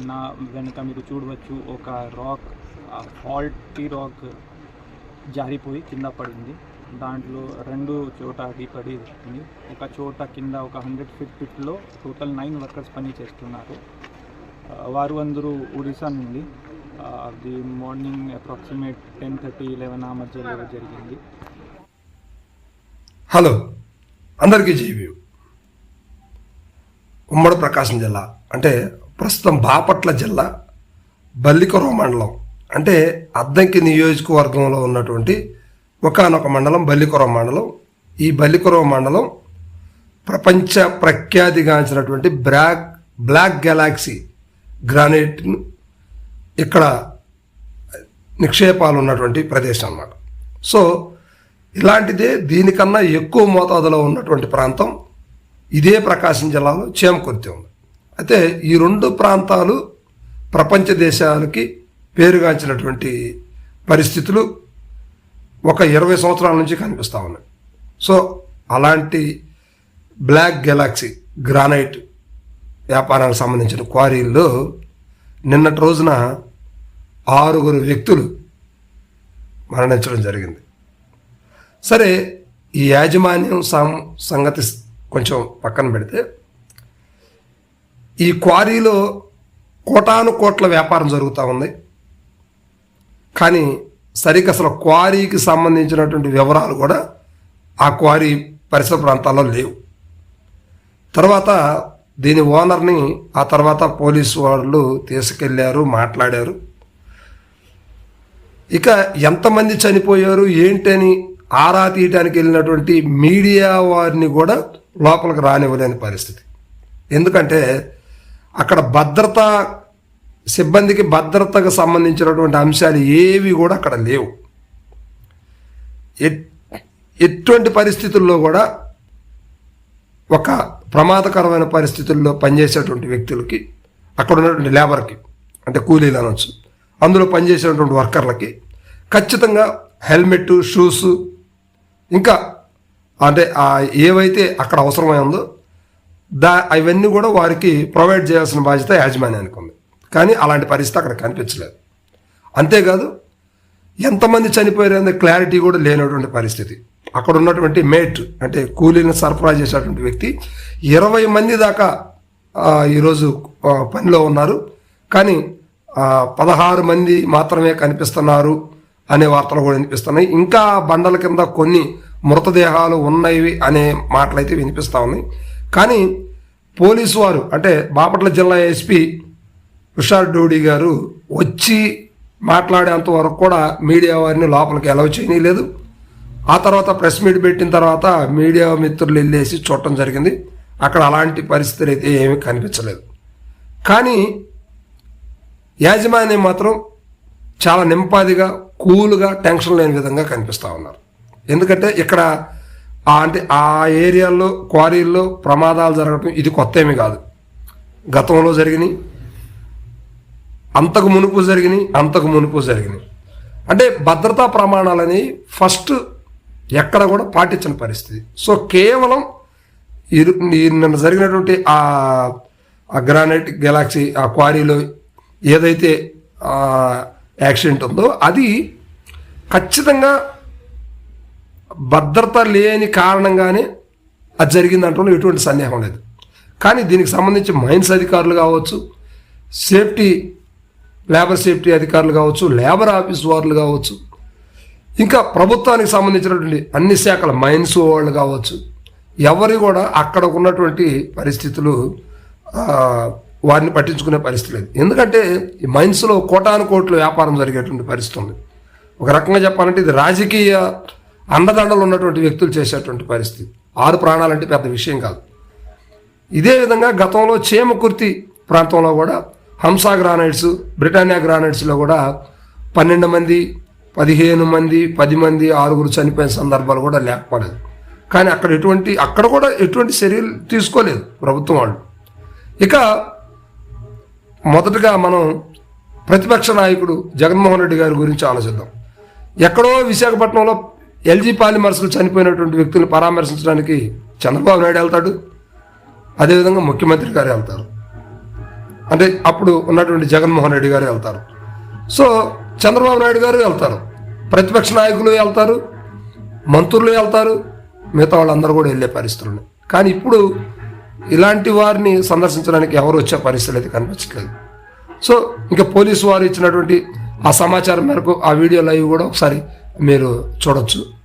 నా వెనుక మీరు చూడవచ్చు ఒక రాక్ ఫాల్టీ రాక్ జారిపోయి కింద పడింది. దాంట్లో రెండు చోట అడిపడి ఉంది ఒక చోట కింద ఒక హండ్రెడ్ ఫీట్ ఫిట్లో టోటల్ నైన్ వర్కర్స్ పని చేస్తున్నారు. వారు అందరూ ఒడిశా నుండి. అది morning approximate ten thirty eleven ఆ మధ్యలో జరిగింది. హలో అందరికీ జీవి ఉమ్మడి ప్రకాశం జిల్లా అంటే ప్రస్తుతం బాపట్ల జిల్లా బల్లికొరవ మండలం అంటే అద్దంకి నియోజకవర్గంలో ఉన్నటువంటి ఒకానొక మండలం బల్లికొరవ మండలం. ఈ బల్లికొరవ మండలం ప్రపంచ ప్రఖ్యాతిగాంచినటువంటి బ్లాక్ బ్లాక్ గెలాక్సీ గ్రానైట్ ఇక్కడ నిక్షేపాలు ఉన్నటువంటి ప్రదేశం అన్నమాట. సో ఇలాంటిదే దీనికన్నా ఎక్కువ మోతాదులో ఉన్నటువంటి ప్రాంతం ఇదే ప్రకాశం జిల్లాలో చేమకుర్తి ఉంది. అయితే ఈ రెండు ప్రాంతాలు ప్రపంచ దేశాలకి పేరుగాంచినటువంటి పరిస్థితులు ఒక ఇరవై సంవత్సరాల నుంచి కనిపిస్తూ ఉన్నాయి. సో అలాంటి బ్లాక్ గెలాక్సీ గ్రానైట్ వ్యాపారానికి సంబంధించిన క్వారీల్లో నిన్నటి రోజున ఆరుగురు వ్యక్తులు మరణించడం జరిగింది. సరే ఈ యాజమాన్యం సం సంగతి కొంచెం పక్కన పెడితే ఈ క్వారీలో కోటాను కోట్ల వ్యాపారం జరుగుతూ ఉంది. కానీ సరిగ్గా అసలు క్వారీకి సంబంధించినటువంటి వివరాలు కూడా ఆ క్వారీ పరిసర ప్రాంతాల్లో లేవు. తర్వాత దీని ఓనర్ని ఆ తర్వాత పోలీసు వాళ్ళు తీసుకెళ్ళారు మాట్లాడారు. ఇక ఎంతమంది చనిపోయారు ఏంటని ఆరా తీయటానికి వెళ్ళినటువంటి మీడియా వారిని కూడా లోపలికి రానివ్వలేని పరిస్థితి. ఎందుకంటే అక్కడ భద్రత సిబ్బందికి భద్రతకు సంబంధించినటువంటి అంశాలు ఏవి కూడా అక్కడ లేవు. ఎట్- ఎటువంటి పరిస్థితుల్లో కూడా ఒక ప్రమాదకరమైన పరిస్థితుల్లో పనిచేసేటువంటి వ్యక్తులకి అక్కడ ఉన్నటువంటి లేబర్కి అంటే కూలీలు అనొచ్చు అందులో పనిచేసేటువంటి వర్కర్లకి ఖచ్చితంగా హెల్మెట్ షూస్ ఇంకా అంటే ఏవైతే అక్కడ అవసరమైందో దా అవన్నీ కూడా వారికి ప్రొవైడ్ చేయాల్సిన బాధ్యత యాజమాన్యానికి ఉంది కానీ అలాంటి పరిస్థితి అక్కడ కనిపించలేదు. అంతేకాదు ఎంతమంది చనిపోయారు క్లారిటీ కూడా లేనటువంటి పరిస్థితి. అక్కడ ఉన్నటువంటి మేట్ అంటే కూలీలను సరఫరా చేసేటువంటి వ్యక్తి ఇరవై మంది దాకా ఈరోజు పనిలో ఉన్నారు. కానీ పదహారు మంది మాత్రమే కనిపిస్తున్నారు అనే వార్తలు కూడా వినిపిస్తున్నాయి. ఇంకా బండల కింద కొన్ని మృతదేహాలు ఉన్నాయి అనే మాటలైతే వినిపిస్తూ ఉన్నాయి. కానీ పోలీసు వారు అంటే బాపట్ల జిల్లా ఎస్పీ హుషార్ డోడి గారు వచ్చి మాట్లాడేంత వరకు కూడా మీడియా వారిని లోపలికి అలౌ చేయలేదు ఆ తర్వాత ప్రెస్ మీట్ పెట్టిన తర్వాత మీడియా మిత్రులు వెళ్ళేసి చూడటం జరిగింది. అక్కడ అలాంటి పరిస్థితులు అయితే ఏమీ కనిపించలేదు. కానీ యాజమాన్యం మాత్రం చాలా నింపాదిగా కూల్గా టెన్షన్ లేని విధంగా కనిపిస్తూ ఉన్నారు. ఎందుకంటే ఇక్కడ అంటే ఆ ఏరియాల్లో క్వారీల్లో ప్రమాదాలు జరగడం ఇది కొత్త ఏమీ కాదు. గతంలో జరిగినాయి. అంతకు మునుపు జరిగినాయి అంతకు మునుపు జరిగినాయి. అంటే భద్రతా ప్రమాణాలని ఫస్ట్ ఎక్కడ కూడా పాటించని పరిస్థితి. సో కేవలం ఇరు- ఈ నిన్న జరిగినటువంటి ఆ గ్రానైట్ గెలాక్సీ ఆ క్వారీలో ఏదైతే యాక్సిడెంట్ ఉందో అది ఖచ్చితంగా భద్రత లేని కారణంగానే అది జరిగిందంటే ఎటువంటి సందేహం లేదు. కానీ దీనికి సంబంధించి మైన్స్ అధికారులు కావచ్చు సేఫ్టీ లేబర్ సేఫ్టీ అధికారులు కావచ్చు లేబర్ ఆఫీస్ వాళ్ళు కావచ్చు ఇంకా ప్రభుత్వానికి సంబంధించినటువంటి అన్ని శాఖల మైన్స్ వాళ్ళు కావచ్చు ఎవరు కూడా అక్కడ ఉన్నటువంటి పరిస్థితులు వారిని పట్టించుకునే పరిస్థితి లేదు. ఎందుకంటే ఈ మైన్స్లో కోటాను కోట్లు వ్యాపారం జరిగేటువంటి పరిస్థితి ఉంది. ఒక రకంగా చెప్పాలంటే ఇది రాజకీయ అండదండలు ఉన్నటువంటి వ్యక్తులు చేసేటువంటి పరిస్థితి. ఆరు ప్రాణాలంటే పెద్ద విషయం కాదు. ఇదే విధంగా గతంలో చేమకుర్తి ప్రాంతంలో కూడా హంసా గ్రానైట్స్ బ్రిటానియా గ్రానైట్స్లో కూడా పన్నెండు మంది పదిహేను మంది పది మంది ఆరుగురు చనిపోయిన సందర్భాలు కూడా లేకపోలేదు. కానీ అక్కడ ఎటువంటి అక్కడ కూడా ఎటువంటి చర్యలు తీసుకోలేదు ప్రభుత్వం వాళ్ళు. ఇక మొదటగా మనం ప్రతిపక్ష నాయకుడు జగన్మోహన్ రెడ్డి గారి గురించి ఆలోచిద్దాం. ఎక్కడో విశాఖపట్నంలో ఎల్జీ పాలిమర్స్లు చనిపోయినటువంటి వ్యక్తులను పరామర్శించడానికి చంద్రబాబు నాయుడు వెళ్తాడు. అదేవిధంగా ముఖ్యమంత్రి గారు వెళ్తారు. అంటే అప్పుడు ఉన్నటువంటి జగన్మోహన్ రెడ్డి గారు వెళ్తారు. సో చంద్రబాబు నాయుడు గారు వెళ్తారు. ప్రతిపక్ష నాయకులు వెళ్తారు. మంత్రులు వెళ్తారు. మిగతా వాళ్ళందరూ కూడా వెళ్ళే పరిస్థితులు ఉన్నాయి. కానీ ఇప్పుడు ఇలాంటి వారిని సందర్శించడానికి ఎవరు వచ్చే పరిస్థితులు అయితే కనిపించట్లేదు. సో ఇంకా పోలీసు వారు ఇచ్చినటువంటి ఆ సమాచారం మేరకు ఆ వీడియో లైవ్ కూడా ఒకసారి మీరు చూడొచ్చు.